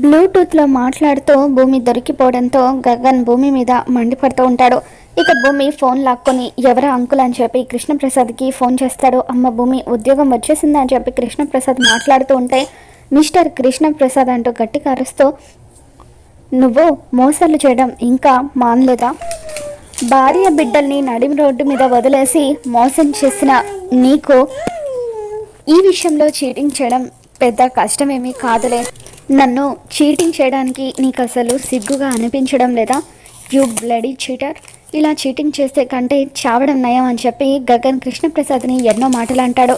బ్లూటూత్లో మాట్లాడుతూ భూమి దొరికిపోవడంతో గగన్ భూమి మీద మండిపడుతూ ఉంటాడు. ఇక భూమి ఫోన్ లాక్కొని ఎవరా అంకుల్ అని చెప్పి కృష్ణప్రసాద్కి ఫోన్ చేస్తాడు. అమ్మ భూమి ఉద్యోగం వచ్చేసింది అని చెప్పి కృష్ణప్రసాద్ మాట్లాడుతూ ఉంటే మిస్టర్ కృష్ణప్రసాద్ అంటూ గట్టి కారుస్తూ నువ్వు మోసాలు చేయడం ఇంకా మానలేదా? భార్య బిడ్డల్ని నడిమి రోడ్డు మీద వదిలేసి మోసం చేసిన నీకు ఈ విషయంలో చీటింగ్ చేయడం పెద్ద కష్టమేమీ కాదులే. నన్ను చీటింగ్ చేయడానికి నీకు అసలు సిగ్గుగా అనిపించడం లేదా? You bloody cheater. ఇలా చీటింగ్ చేస్తే కంటే చావడం నయం అని చెప్పి గగన్ కృష్ణప్రసాద్ని ఎన్నో మాటలు అంటాడు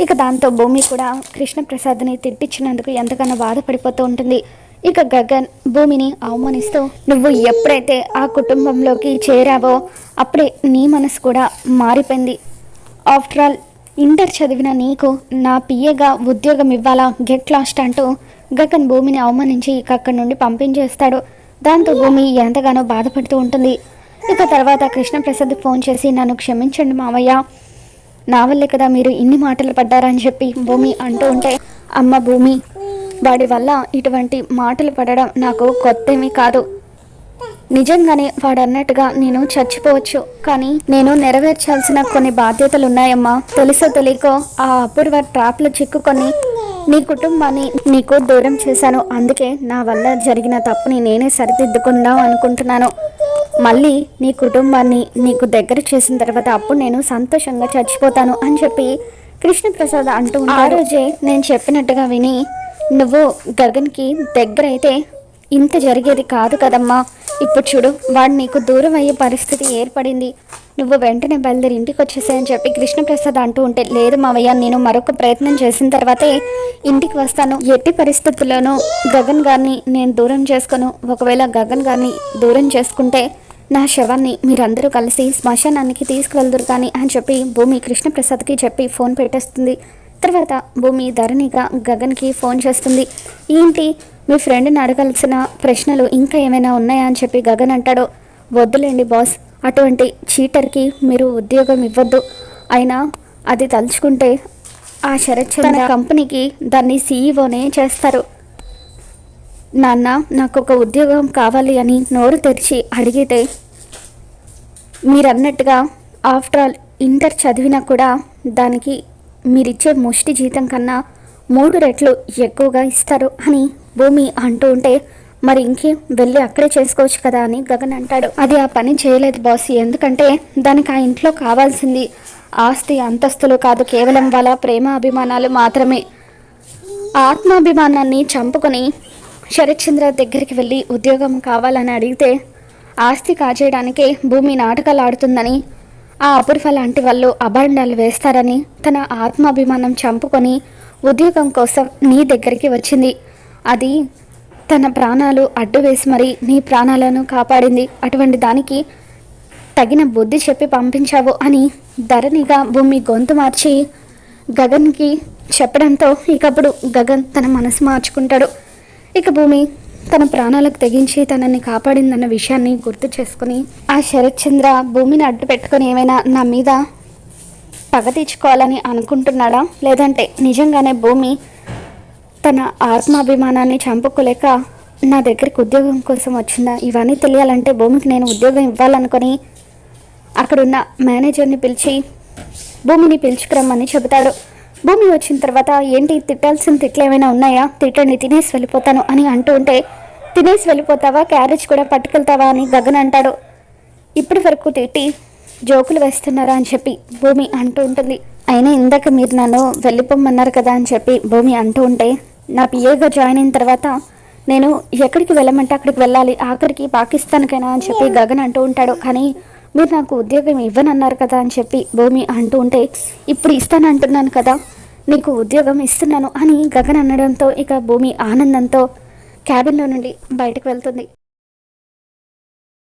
ఇక దాంతో భూమి కూడా కృష్ణప్రసాద్ని తిట్టించినందుకు ఎంతగానో బాధపడిపోతూ ఉంటుంది. ఇక గగన్ భూమిని అవమానిస్తూ నువ్వు ఎప్పుడైతే ఆ కుటుంబంలోకి చేరావో అప్పుడే నీ మనసు కూడా మారిపోయింది. ఆఫ్టర్ ఆల్ ఇంటర్ చదివిన నీకు నా పిఏగా ఉద్యోగం ఇవ్వాలా గెట్ లాస్ట్ అంటూ గగన్ భూమిని అవమానించి ఇక అక్కడి నుండి పంపించేస్తాడు. దాంతో భూమి ఎంతగానో బాధపడుతూ ఉంటుంది. ఇక తర్వాత కృష్ణప్రసాద్ ఫోన్ చేసి నన్ను క్షమించండి మావయ్య. నా వల్లే కదా మీరు ఇన్ని మాటలు పడ్డారని చెప్పి భూమి అంటూ ఉంటే అమ్మ భూమి వాడి వల్ల ఇటువంటి మాటలు పడడం నాకు కొత్తేమీ కాదు. నిజంగానే వాడన్నట్టుగా నేను చచ్చిపోవచ్చు. కానీ నేను నెరవేర్చాల్సిన కొన్ని బాధ్యతలు ఉన్నాయమ్మా తెలుసో తెలియకో ఆ అపూర్వ ట్రాప్లో చిక్కుకొని నీ కుటుంబాన్ని నీకు దూరం చేశాను. అందుకే నా వల్ల జరిగిన తప్పుని నేనే సరిదిద్దుకుందాం అనుకుంటున్నాను. మళ్ళీ నీ కుటుంబాన్ని నీకు దగ్గర చేసిన తర్వాత అప్పుడు నేను సంతోషంగా చచ్చిపోతాను అని చెప్పి కృష్ణప్రసాద్ అంటూ ఆ రోజే నేను చెప్పినట్టుగా విని నువ్వు గగన్కి దగ్గర అయితే ఇంత జరిగేది కాదు కదమ్మా. ఇప్పుడు చూడు వాడు నీకు దూరం అయ్యే పరిస్థితి ఏర్పడింది. నువ్వు వెంటనే బయలుదేరి ఇంటికి వచ్చేసాయని చెప్పి కృష్ణప్రసాద్ అంటూ ఉంటే లేదు మావయ్య నేను మరొక ప్రయత్నం చేసిన తర్వాతే ఇంటికి వస్తాను. ఎట్టి పరిస్థితుల్లోనూ గగన్ గారిని నేను దూరం చేసుకోను. ఒకవేళ గగన్ గారిని దూరం చేసుకుంటే నా శవాన్ని మీరందరూ కలిసి శ్మశానానికి తీసుకువెళ్దురు కానీ అని చెప్పి భూమి కృష్ణప్రసాద్కి చెప్పి ఫోన్ పెట్టేస్తుంది. తర్వాత భూమి ధరణిగా గగన్కి ఫోన్ చేస్తుంది. ఏంటి? మీ ఫ్రెండ్ని అడగాల్సిన ప్రశ్నలు ఇంకా ఏమైనా ఉన్నాయా? అని చెప్పి గగన్ అంటాడు. వద్దులేండి బాస్ అటువంటి చీటర్కి మీరు ఉద్యోగం ఇవ్వద్దు. అయినా అది తలుచుకుంటే ఆ శరత్ చంద్ర కంపెనీకి దాన్ని సీఈఓనే చేస్తారు. నాన్న నాకు ఒక ఉద్యోగం కావాలి అని నోరు తెరిచి అడిగితే మీరన్నట్టుగా ఆఫ్టర్ ఆల్ ఇంటర్ చదివినా కూడా దానికి మీరిచ్చే ముష్టి జీతం కన్నా మూడు రెట్లు ఎక్కువగా ఇస్తారు అని భూమి అంటూ ఉంటే మరి ఇంకే వెళ్ళి అక్కడే చేసుకోవచ్చు కదా అని గగన్ అంటాడు. అది ఆ పని చేయలేదు బాస్. ఎందుకంటే దానికి ఆ ఇంట్లో కావాల్సింది ఆస్తి అంతస్తులు కాదు కేవలం వాళ్ళ ప్రేమ అభిమానాలు మాత్రమే. ఆత్మాభిమానాన్ని చంపుకొని శరత్చంద్ర దగ్గరికి వెళ్ళి ఉద్యోగం కావాలని అడిగితే ఆస్తి కాజేయడానికే భూమి నాటకాలు ఆడుతుందని ఆ అపూర్వ లాంటి వాళ్ళు అభాండాలు వేస్తారని తన ఆత్మాభిమానం చంపుకొని ఉద్యోగం కోసం నీ దగ్గరికి వచ్చింది. అది తన ప్రాణాలు అడ్డు వేసి మరి నీ ప్రాణాలను కాపాడింది. అటువంటి దానికి తగిన బుద్ధి చెప్పి పంపించావు అని ధరణిగా భూమి గొంతు మార్చి గగన్కి చెప్పడంతో ఇకప్పుడు గగన్ తన మనసు మార్చుకుంటాడు. ఇక భూమి తన ప్రాణాలకు తెగించి తనని కాపాడిందన్న విషయాన్ని గుర్తు చేసుకుని ఆ శరత్చంద్ర భూమిని అడ్డు పెట్టుకొని ఏమైనా నా మీద పగ తీర్చుకోవాలని అనుకుంటున్నాడా? లేదంటే నిజంగానే భూమి తన ఆత్మాభిమానాన్ని చంపుకోలేక నా దగ్గరికి ఉద్యోగం కోసం వచ్చిందా ఇవన్నీ తెలియాలంటే భూమికి నేను ఉద్యోగం ఇవ్వాలనుకొని అక్కడున్న మేనేజర్ని పిలిచి భూమిని పిలుచుకురమ్మని చెబుతాడు. భూమి వచ్చిన తర్వాత ఏంటి తిట్టాల్సిన తిట్లు ఏమైనా ఉన్నాయా? తిట్టండి తినేసి వెళ్ళిపోతాను అని అంటూ ఉంటే తినేసి వెళ్ళిపోతావా? క్యారేజ్ కూడా పట్టుకెళ్తావా? అని గగన్ అంటాడు. ఇప్పటి వరకు తిట్టి జోకులు వేస్తున్నారా? అని చెప్పి భూమి అంటూ ఉంటుంది. అయినా ఇందాక మీరు నన్ను వెళ్ళిపోమన్నారు కదా అని చెప్పి భూమి అంటూ ఉంటే నా పిఏగా జాయిన్ అయిన తర్వాత నేను ఎక్కడికి వెళ్ళమంటే అక్కడికి వెళ్ళాలి. ఆఖరికి పాకిస్తాన్కైనా అని చెప్పి గగన్ అంటూ ఉంటాడు. కానీ మీరు నాకు ఉద్యోగం ఇవ్వనన్నారు కదా అని చెప్పి భూమి అంటూ ఉంటే ఇప్పుడు ఇస్తానంటున్నాను కదా నీకు ఉద్యోగం ఇస్తున్నాను అని గగన్ అనడంతో ఇక భూమి ఆనందంతో క్యాబిన్లో నుండి బయటకు వెళ్తుంది.